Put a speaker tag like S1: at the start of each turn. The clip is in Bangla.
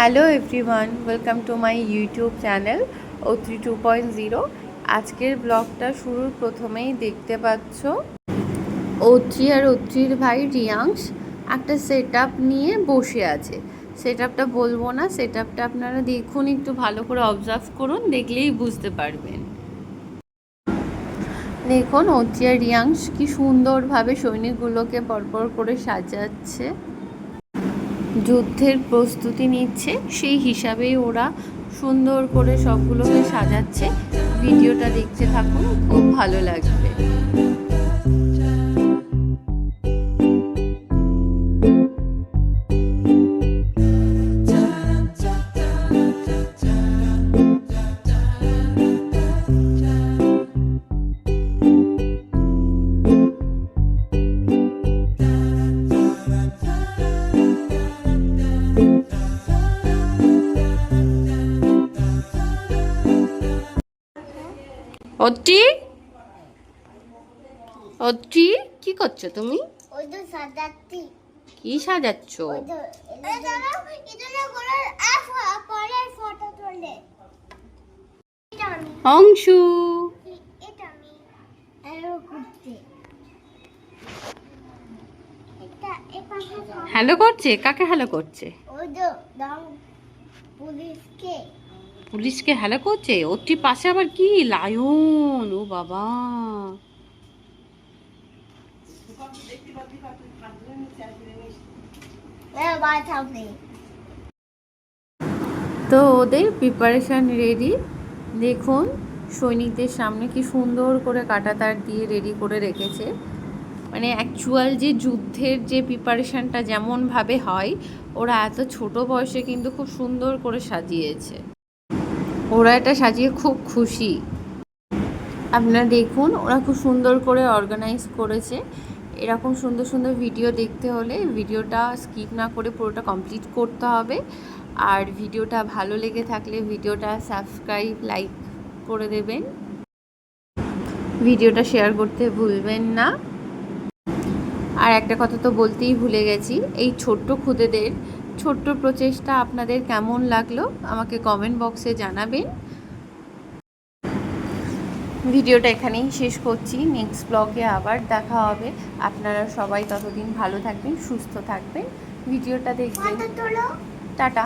S1: Hello everyone welcome to my YouTube channel O three two point zero আজকের ব্লগটা শুরুর প্রথমেই দেখতে পাচ্ছ। অত্রি আর অত্রির ভাই রিয়াংশ একটা সেট নিয়ে বসে আছে। সেট আপটা বলব না সেট আপটা আপনারা দেখুন, একটু ভালো করে অবজার্ভ করুন, দেখলেই বুঝতে পারবেন। দেখুন অত্রি আর রিয়াংশ কি সুন্দরভাবে সৈনিকগুলোকে পরপর করে সাজাচ্ছে। যুদ্ধের প্রস্তুতি নিচ্ছে, সেই হিসাবেই ওরা সুন্দর করে সবগুলোকে সাজাচ্ছে। ভিডিওটা দেখতে থাকুন, খুব ভালো লাগবে। অত্রি অত্রি কি করছ তুমি? কি সাজাচ্ছ? অংশু।
S2: হ্যালো
S1: করছে? কাকে হ্যালো করছে?
S2: পুলিশকে।
S1: পুলিশকে হ্যালো করছে? অত্রি পাশে আবার কি? লায়ন, ও বাবা। তো ওদের প্রিপারেশান রেডি দেখুন, সৈনিকদের সামনে কি সুন্দর করে কাটাতার দিয়ে রেডি করে রেখেছে। মানে অ্যাকচুয়াল যে যুদ্ধের যে প্রিপারেশানটা যেমনভাবে হয়, ওরা এত ছোট বয়সে কিন্তু খুব সুন্দর করে সাজিয়েছে। ওরা এটা সাজিয়ে খুব খুশি। আপনারা দেখুন, ওরা খুব সুন্দর করে অর্গানাইজ করেছে। এরকম সুন্দর সুন্দর ভিডিও দেখতে হলে ভিডিওটা স্কিপ না করে পুরোটা কমপ্লিট করতে হবে। আর ভিডিওটা ভালো লেগে থাকলে ভিডিওটা সাবস্ক্রাইব লাইক করে দেবেন। ভিডিওটা শেয়ার করতে ভুলবেন না। আর একটা কথা তো বলতেই ভুলে গেছি, এই ছোট্ট খুদেদের ছোট্ট প্রচেষ্টা আপনাদের কেমন লাগল আমাকে কমেন্ট বক্সে জানাবেন। ভিডিওটা এখানেই শেষ করছি। নেক্সট ব্লগে আবার দেখা হবে। আপনারা সবাই ততদিন ভালো থাকবেন সুস্থ থাকবেন। ভিডিওটা দেখবেন। টাটা।